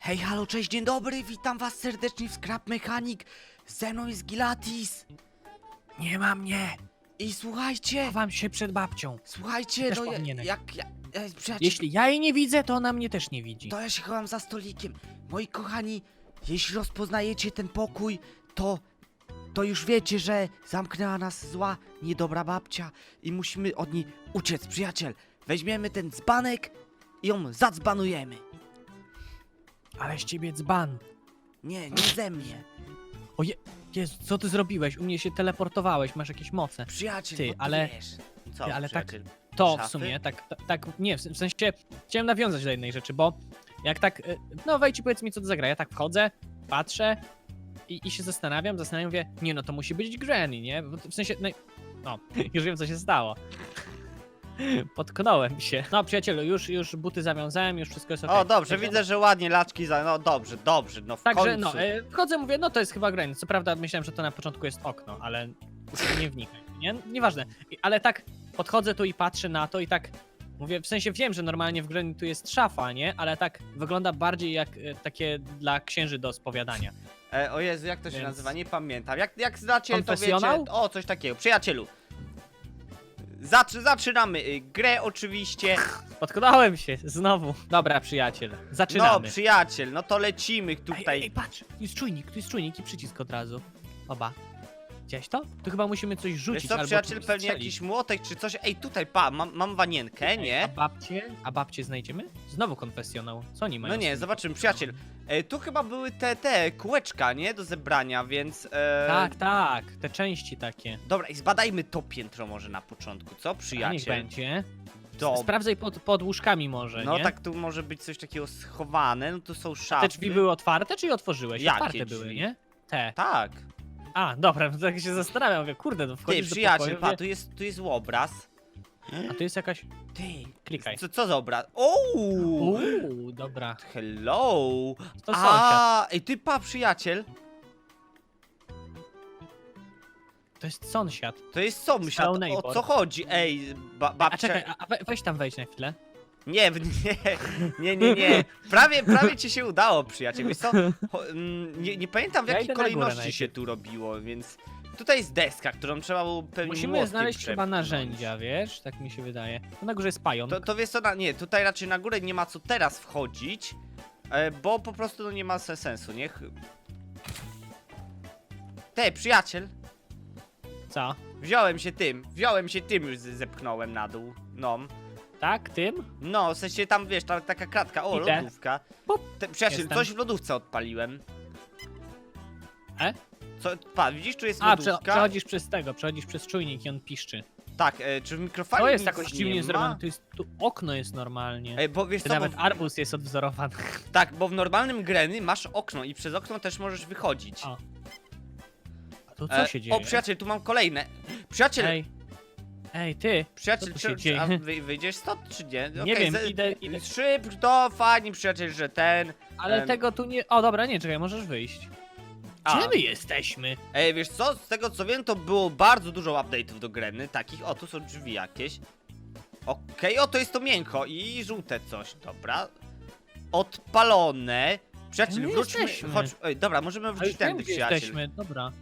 Hej, halo, cześć, dzień dobry, witam was serdecznie w Scrap Mechanic. Ze mną jest Gilatis. Nie ma mnie! I słuchajcie, Chowam się przed babcią. słuchajcie, Też no ja, jak, ja, ja, przyjaciel, Jeśli ja jej nie widzę, to ona mnie też nie widzi. to ja się chowam za stolikiem. Moi kochani, jeśli rozpoznajecie ten pokój, to, to już wiecie, że zamknęła nas zła, niedobra babcia i musimy od niej uciec, przyjaciel. Weźmiemy ten dzbanek i ją zadzbanujemy. Ale z ciebie dzban. Nie, nie ze mnie. Oje, Jezu, co ty zrobiłeś? U mnie się teleportowałeś, masz jakieś moce. Przyjaciel, Ty, no ale- wiesz. Co, Ty, ale tak- przyjaciel? To w Szafy? sumie, tak, tak, tak, nie, w sensie chciałem nawiązać do jednej rzeczy, bo jak tak, y, no wejdź i powiedz mi co to zagra, ja tak wchodzę, patrzę i, i się zastanawiam, zastanawiam, mówię, nie no to musi być Granny, nie? Bo W sensie, no, i- no już wiem co się stało. Potknąłem się. No przyjacielu, już, już buty zawiązałem, już wszystko jest okej. O, dobrze, Także- widzę, że ładnie laczki za... No dobrze, dobrze, no w Także końcu. no, e, wchodzę, mówię, no to jest chyba Granny. Co prawda myślałem, że to na początku jest okno, ale nie wnikaj, nie? Nieważne. I- Ale tak podchodzę tu i patrzę na to i tak mówię, w sensie wiem, że normalnie w Granny tu jest szafa, nie? Ale tak wygląda bardziej jak e, takie dla księży do spowiadania. E, o Jezu, jak to się Więc- nazywa? Nie pamiętam. Jak, jak znacie, to wiecie... Konfesjonał? O, coś takiego. Przyjacielu. Zacz, zaczynamy y, grę oczywiście. Potknąłem się znowu. Dobra, przyjaciel, No, zaczynamy. przyjaciel, no to lecimy Ej, tutaj. ej, patrz, tu jest czujnik, tu jest czujnik i przycisk od razu. Oba. Widziałeś to? Tu chyba musimy coś Wiesz rzucić co, albo przyjaciel, czymś pewnie strzelić. jakiś młotek czy coś. Ej, tutaj, pa, mam, mam wanienkę, Ej, A nie? babcie? A babcie znajdziemy? Znowu konfesjonał. Co oni mają? No z nie, tym? zobaczymy, przyjaciel. E, tu chyba były te, te kółeczka, nie? Do zebrania, więc... E, Tak, tak, te części takie. Dobra, i zbadajmy to piętro może na początku, co, A niech przyjaciel? będzie. Dobra. Sprawdzaj pod, pod łóżkami może, No nie? tak, tu może być coś takiego schowane, no tu są szafy. te drzwi były otwarte, czy je otworzyłeś? Jakie otwarte były, drzwi? nie? Te. Tak. A, dobra, tak się zastanawiam, mówię, kurde, no Ty, wchodzisz do przyjaciel, pokoju, pa, tu jest, tu jest obraz. A tu jest jakaś... Ty, Klikaj. co, co za obraz? Ouu! Uuu, dobra. Hello! To sąsiad. A, ej, ty pa, przyjaciel. To jest sąsiad. To jest sąsiad, o neighbor. co chodzi? Ej, ba, A babcia... czekaj, a, a we- weź tam wejdź na chwilę. Nie, w- nie, nie, nie, nie. Prawie, prawie ci się udało, przyjaciel. Wiesz co? Cho, mm, nie, nie pamiętam w Ja jakiej idę na górę kolejności najpierw. się tu robiło, więc... Tutaj jest deska, którą trzeba było pewnie Musimy młotkiem znaleźć chyba przepchnąć. narzędzia, wiesz? Tak mi się wydaje. Tu na górze jest pająk. To, to wiesz co, na, nie, tutaj raczej na górę nie ma co teraz wchodzić, e, bo po prostu no, nie ma se- sensu, niech... Te, przyjaciel, Co? wziąłem się tym, wziąłem się tym już z- zepchnąłem na dół, no. Tak, tym? No, w sensie tam, wiesz, ta, taka kratka, o, Idę. lodówka. Te, przyjaciel, Jestem. coś w lodówce odpaliłem. E? Co, pa, widzisz, tu jest A, prze, lodówka. przechodzisz przez tego, przechodzisz przez czujnik i on piszczy. Tak, e, czy w mikrofali To jest nic jakoś nie dziwnie ma? zrobione, tu, jest, tu okno jest normalnie. Ej, bo wiesz co, bo, nawet arbus jest odwzorowany. tak, bo w normalnym greny masz okno i przez okno też możesz wychodzić. O. A tu co E, się dzieje? O, przyjaciel, tu mam kolejne. Przyjaciel, Ej, ej, ty, przyjaciel, co tu się czy, dzieje? a wy, wyjdziesz stąd, czy nie? Nie Okej, wiem, ze- idę- idę. Szybko, fajnie, przyjaciel, że ten... ale Em. tego tu nie... O, dobra, nie, czekaj, możesz wyjść. A. Gdzie my jesteśmy? Ej, wiesz co, z tego co wiem, to było bardzo dużo update'ów do greny, takich, o, tu są drzwi jakieś. Okej, o, to jest to miękko i żółte coś, dobra. Odpalone. Przyjaciel, my wróćmy, jesteśmy? chodź, ej, dobra, możemy A wrócić już wiem, tędy, gdzie przyjaciel. jesteśmy, dobra.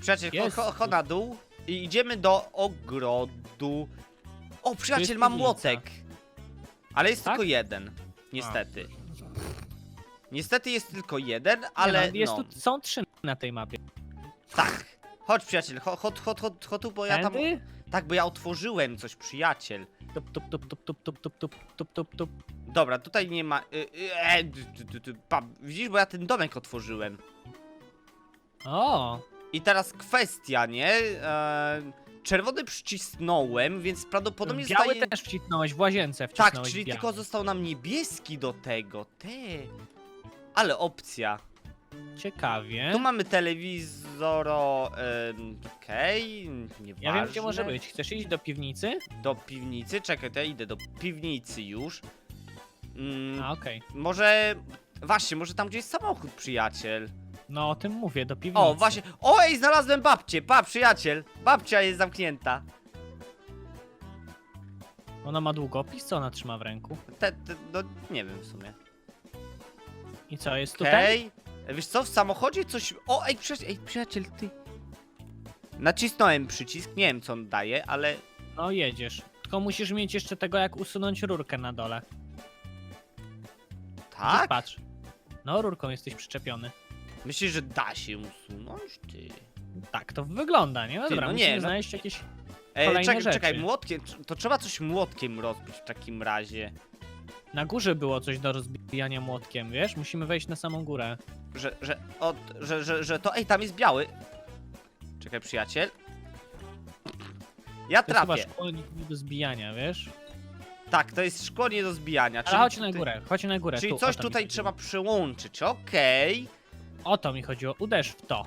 Przyjaciel, Jest. cho, cho, cho na dół i idziemy do ogrodu. O, przyjaciel, mam piwnica. młotek. Ale jest Tak? tylko jeden, niestety. Niestety jest tylko jeden, ale nie, no, jest no, tu, są trzy na tej mapie. tak. Chodź, przyjaciel, chodź, chodź, chodź, chodź, chodź tu, bo ja tam... Tędy? Tak, bo ja otworzyłem coś, przyjaciel. Tup, tup, tup, tup, tup, tup, tup, tup, tup, tup, tup. Dobra, tutaj nie ma... Y, y, e, d, d, d, d, pa, widzisz, bo ja ten domek otworzyłem. O, I teraz kwestia, nie? E, czerwony przycisnąłem, więc prawdopodobnie biały zostaje... też wcisnąłeś w łazience, Tak, czyli biały. tylko został nam niebieski do tego. Te. Ale opcja. Ciekawie. Tu mamy telewizor, em, okej, nieważne. Ja wiem, gdzie może być. Chcesz iść do piwnicy? Do piwnicy, czekaj, to ja idę do piwnicy już. Mm, A, okej. może, właśnie, może tam gdzie jest samochód, przyjaciel. No o tym mówię, do piwnicy. O, właśnie, o ej, znalazłem babcię, pa, przyjaciel. Babcia jest zamknięta. Ona ma długopis, co ona trzyma w ręku? Te, te, no, nie wiem w sumie. I co, jest tutaj? Okej. Wiesz co, w samochodzie coś... O, ej, przy... ej przyjaciel, ty... Nacisnąłem przycisk, nie wiem co on daje, ale... No jedziesz. Tylko musisz mieć jeszcze tego, jak usunąć rurkę na dole. Tak? Patrz. No, rurką jesteś przyczepiony. Myślisz, że da się usunąć, ty? Tak to wygląda, nie? No Ty, dobra, no musimy nie, no- znaleźć jakieś... Ej, Kolejne czekaj, rzeczy. czekaj, młotkiem, to trzeba coś młotkiem rozbić w takim razie. Na górze było coś do rozbijania młotkiem, wiesz? Musimy wejść na samą górę. Że, że, od, że, że, że to, ej, tam jest biały. Czekaj, przyjaciel. Ja To jest chyba trafię. nie do zbijania, wiesz? Tak, to jest szkło nie do zbijania. Ale chodź na tutaj- górę, chodź na górę. Czyli tu, coś o tutaj trzeba przełączyć, okej. O to mi chodziło, uderz w to.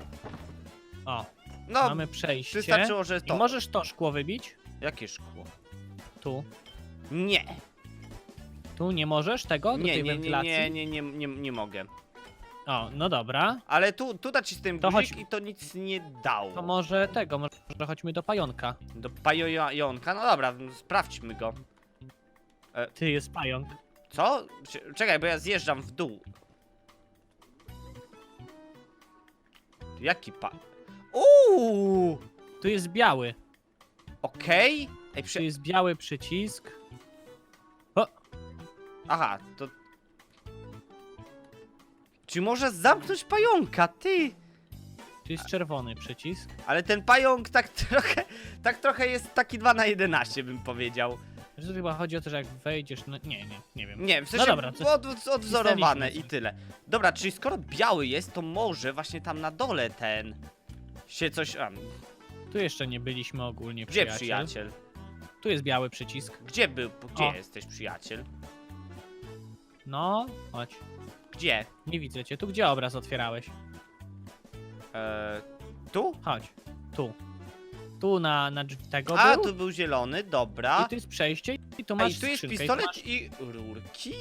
O, No, mamy przejście. wystarczyło, że I to. możesz to szkło wybić? Jakie szkło? Tu. Nie, Tu nie możesz tego? Do nie, tej nie, nie, wentylacji? nie, nie, nie, nie, nie mogę. O, no dobra. Ale tu, tu nacisnąłem To guzik chodź. i to nic nie dało. To może tego, może chodźmy do pająka. Do pajojonka, no dobra, sprawdźmy go. Ty jest pająk. Co? Cze- Czekaj, bo ja zjeżdżam w dół. Jaki pa... Uuu! Tu jest biały. Okej. Ej, Tu przy... jest biały przycisk. Aha, to... Czy może zamknąć pająka, ty? Tu jest czerwony przycisk. Ale ten pająk tak trochę... Tak trochę jest taki 2 na 11 bym powiedział. Chyba chodzi o to, że jak wejdziesz, no nie, nie, nie wiem. Nie, w sensie No dobra, to- od, odwzorowane i tyle. Dobra, czyli skoro biały jest, to może właśnie tam na dole ten... się coś... A, Tu jeszcze nie byliśmy ogólnie gdzie przyjaciel. przyjaciel? Tu jest biały przycisk. Gdzie był? Gdzie O. jesteś, przyjaciel? No, chodź. Gdzie? Nie widzę cię. Tu gdzie obraz otwierałeś? Eee, tu? Chodź. Tu. Tu na, na drzwi tego A, był. tu był zielony, dobra. I tu jest przejście i tu masz Ej, tu jest skrzynkę i tu pistolet masz i rurki?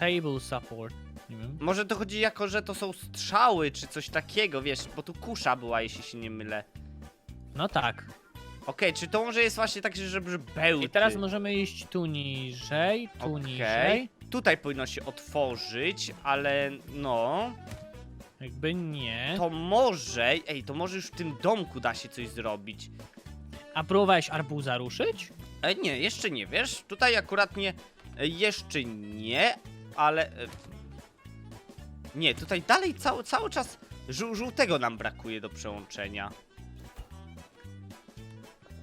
Table support. Nie wiem. Może to chodzi jako, że to są strzały, czy coś takiego, wiesz, bo tu kusza była, jeśli się nie mylę. No tak. Okej, czy to może jest właśnie tak, że żeby bełty? I teraz możemy iść tu niżej, tu Okej. niżej. Tutaj powinno się otworzyć, ale no... Jakby nie. To może... Ej, to może już w tym domku da się coś zrobić. A próbowałeś arbuza ruszyć? E, nie, jeszcze nie, wiesz? Tutaj akurat nie... E, jeszcze nie, ale... E, nie, tutaj dalej cały, cały czas żół, żółtego nam brakuje do przełączenia.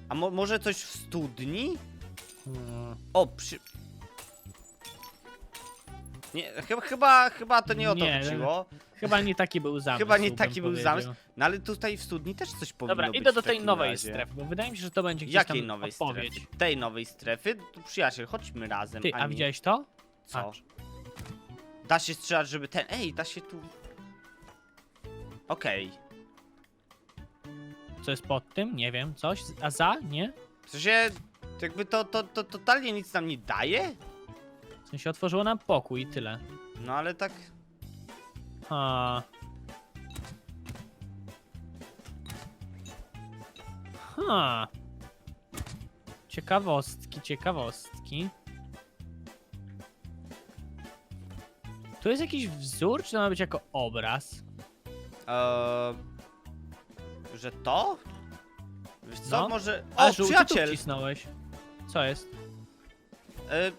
A mo, może coś w studni? Hmm. O, przy... Nie, chyba, chyba, chyba to nie o to Nie, chodziło. Chyba nie taki był zamysł. Chyba nie taki był powiedział. zamysł. No ale tutaj w studni też coś powinno Dobra, być idę do w tej takim nowej razie. strefy, bo wydaje mi się, że to będzie gdzieś Jakiej tam nowej odpowiedź. strefy? Tej nowej strefy? Tu przyjaciel, chodźmy razem. Ty, a nie- widziałeś to? Co? Patrz. Da się strzelać, żeby ten... Ej, da się tu... Okej. Co jest pod tym? Nie wiem. Coś? A za? Nie? W sensie... Jakby to, to, to totalnie nic nam nie daje? W sensie otworzyło nam pokój i tyle. No ale tak... Ha. Ha. Ciekawostki, ciekawostki. Tu jest jakiś wzór, czy to ma być jako obraz? Eee, że to? Wiesz co, No. może... A, O, żółty tu przyjaciel! wcisnąłeś. Co jest? E,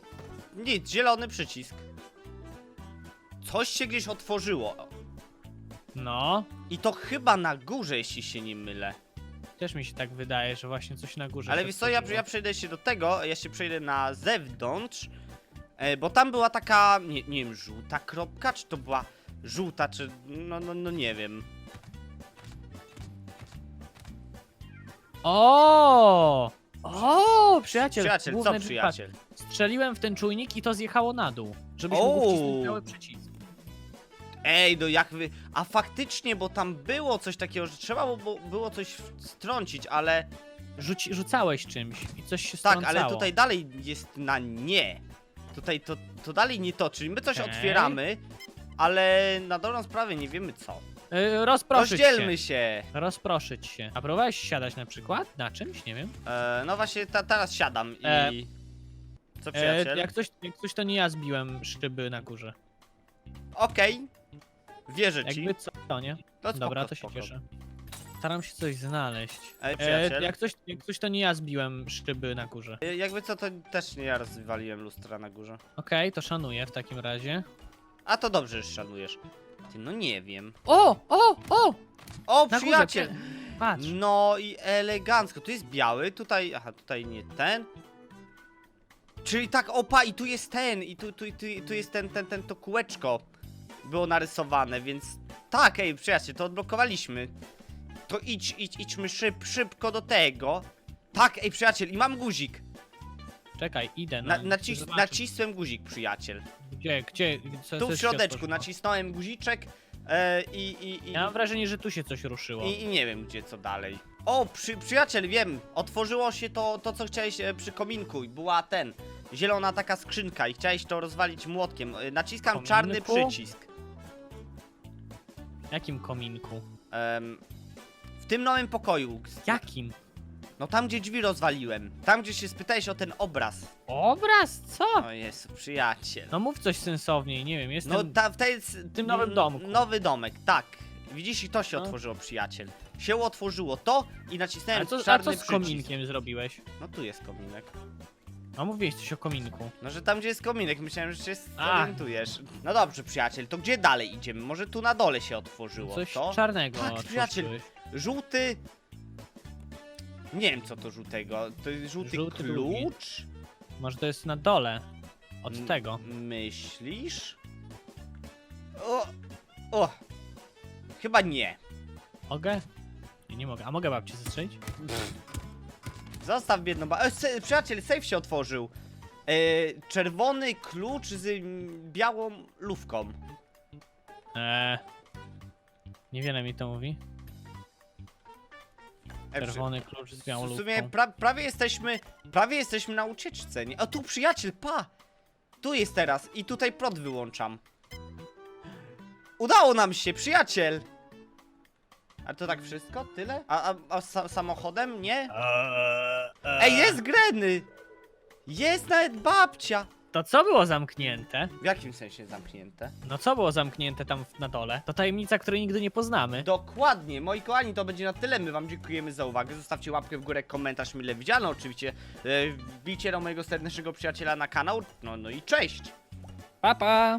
nic, zielony przycisk. Coś się gdzieś otworzyło. No. I to chyba na górze, jeśli się nie mylę. Też mi się tak wydaje, że właśnie coś na górze Ale się wiesz co, ja, otworzyło. ja przejdę się do tego, ja się przejdę na zewnątrz, e, bo tam była taka, nie, nie wiem, żółta kropka, czy to była żółta, czy, no, no, no nie wiem. O! O! Przyjaciel! Przyjaciel, co przyjaciel? patrz, Strzeliłem w ten czujnik i to zjechał na dół. Żebyśmy O! mógł wcisnąć cały przycisk. Ej, no jak wy, a faktycznie, bo tam było coś takiego, że trzeba było, było coś strącić, ale, Rzuci, rzucałeś czymś i coś się tak, strącało. ale tutaj dalej jest na nie. Tutaj to, to dalej nie to, czyli my coś Okej. otwieramy, ale na dobrą sprawę nie wiemy co. Yy, rozproszyć Rozdzielmy się. się. Rozproszyć się. A próbowałeś siadać na przykład? Na czymś? Nie wiem. E, no właśnie, ta, teraz siadam i... E. Co E, przyjaciel? jak, coś, jak coś, to nie ja zbiłem szyby na górze. Okej. Wierzę ci. Jakby co, to nie? No spoko, Dobra, to się spoko. cieszę. Staram się coś znaleźć. Ej, E, przyjaciel. jak, coś, jak coś, to nie ja zbiłem szyby na górze. E, Jakby co, to też nie ja rozwaliłem lustra na górze. Okej, to szanuję w takim razie. A to dobrze, że szanujesz. Ty, no nie wiem. O, o, o! O, Na przyjaciel! górze. Patrz. No i elegancko. Tu jest biały, tutaj. Aha, tutaj nie ten. Czyli tak, opa, i tu jest ten, i tu, tu, tu, tu jest ten, ten, ten, to kółeczko było narysowane, więc tak, ej, przyjaciel, to odblokowaliśmy. To idź, idź, idźmy szyb, szybko do tego. Tak, ej, przyjaciel, i mam guzik. Czekaj, idę. No, Na, chcę nacis, zobaczyć. nacisłem guzik, przyjaciel. Gdzie, gdzie? Co, Tu w się środeczku otworzyło? nacisnąłem guziczek e, i, i, i, Ja mam wrażenie, że tu się coś ruszyło. i, i nie wiem gdzie co dalej. O, przy, przyjaciel, wiem, otworzyło się to, to co chciałeś e, przy kominku i była ten, zielona taka skrzynka i chciałeś to rozwalić młotkiem. E, Naciskam Kominku? czarny przycisk. Jakim kominku? Em, w tym nowym pokoju. Jakim? No tam gdzie drzwi rozwaliłem. Tam gdzie się spytałeś o ten obraz. Obraz? Co? O Jezu, przyjaciel. No mów coś sensowniej, nie wiem, jestem... No ta, w tej, w tym nowym domku. Nowy domek, tak. Widzisz i to się No. otworzyło, przyjaciel. Się otworzyło to i nacisnąłem a co, a czarny co z przycisk. kominkiem zrobiłeś? No tu jest kominek. A mówiłeś coś o kominku. No, że tam gdzie jest kominek, myślałem, że się A. zorientujesz. No dobrze, przyjaciel, to gdzie dalej idziemy? Może tu na dole się otworzyło, Coś czarnego Tak, przyjaciel. Żółty... Nie wiem, co to żółtego. To jest żółty, Żółty drugi. klucz? Może to jest na dole. Od M- tego. Myślisz? O! O! Chyba nie. Mogę? Nie, nie mogę. A mogę babci zestrzelić? Zostaw biedną ba... E, se, przyjaciel, safe się otworzył. E, czerwony klucz z białą lufką. Eee. Niewiele mi to mówi. E, przy- Czerwony klucz z białą W sumie pra, prawie jesteśmy, prawie jesteśmy na ucieczce, nie? A tu przyjaciel, pa! Tu jest teraz i tutaj prąd wyłączam. Udało nam się, przyjaciel! A to tak wszystko? Tyle? A, a, a sa samochodem? Nie? Eee, Ej, jest Greny! Jest nawet babcia! To co było zamknięte? W jakim sensie zamknięte? No co było zamknięte tam w- na dole? To tajemnica, której nigdy nie poznamy. Dokładnie, moi kochani, to będzie na tyle. My wam dziękujemy za uwagę. Zostawcie łapkę w górę, komentarz mile widziano. Oczywiście e, wbijcie do mojego serdecznego przyjaciela na kanał. No, no i cześć! Pa, pa!